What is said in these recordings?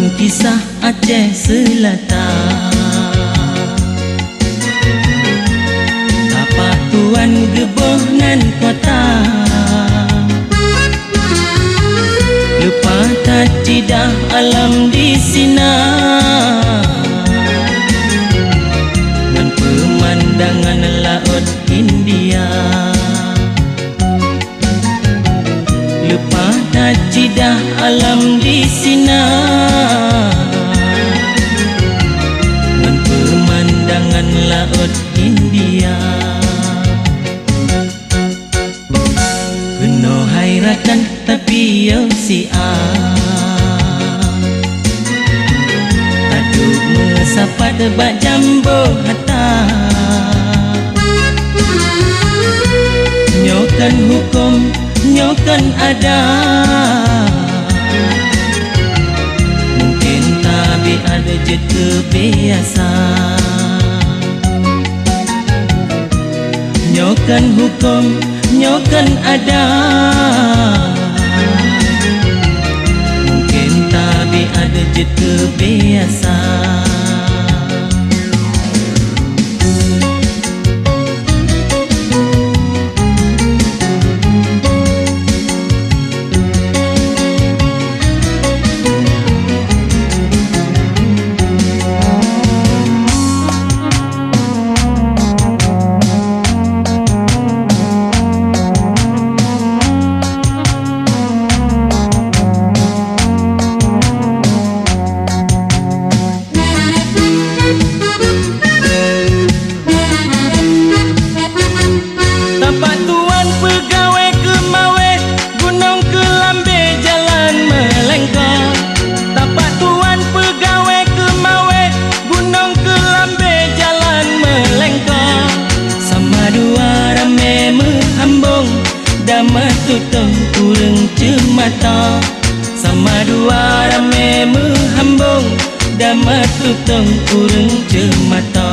Kebun kisah Aceh Selatan. Tapak Tuan Geboh nan Kota. Lupa tak tidak alam di sini Dan pemandangan laut tidak alam di sini Dan pemandangan laut India. Kena hairakan tapi yo si Taduk mesapa debat jambo hata Nyokan hukum, nyokan ada. Mungkin tapi ada je kebiasaan Nyokan hukum, nyokan ada. Mungkin tapi ada je kebiasaan Dama tutong kurang cemata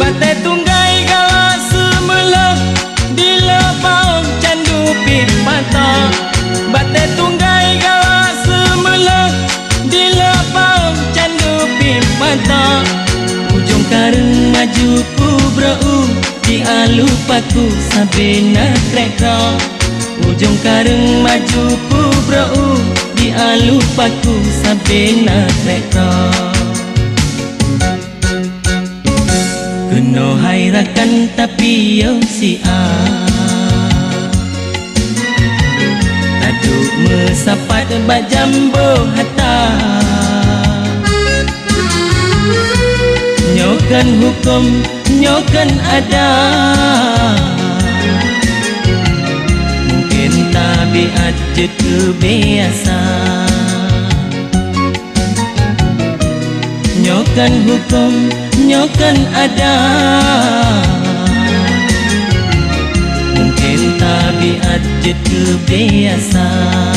Batai tunggai galak semula Di lepang candu pip mata. Batai tunggai galak semula Di lepang candu pip mata. Ujung kareng maju ku berau Di alu paku sampai nak rekra Ujung kareng maju ku berau Di alu paku sampai nak Kena hairakan tapi yo si A Taduk mesapat bat hata Nyokan hukum, nyokan ada tabiat je kebiasaan Nyokan hukum, nyokan ada Mungkin tabiat je kebiasaan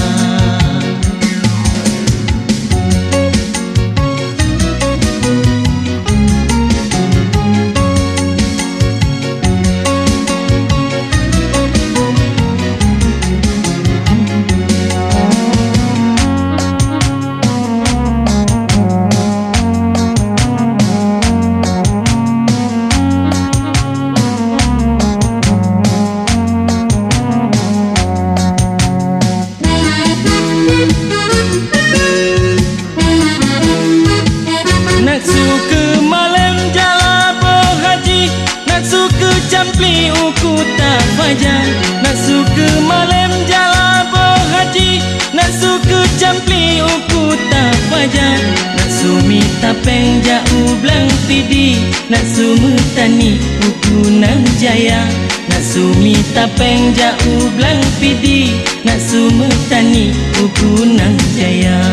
fajar Nak suka malam jalabo haji Nak suka campli uku tak fajar. Nak sumi tapeng jauh belang pidi Nak sumu tani uku nang jaya. Nak sumi tapeng jauh belang pidi Nak sumu tani uku nang jaya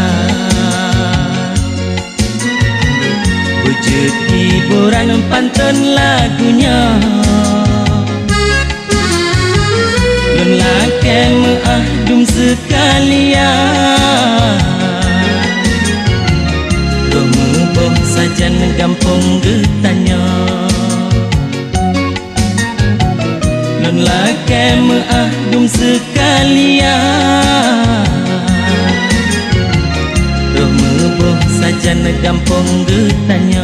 Wujud hiburan pantun lagunya. Nun lake meahdum sekalian. Romu boh sajan gampung getanya Nun lake meahdum sekalian Saja negam pong getanya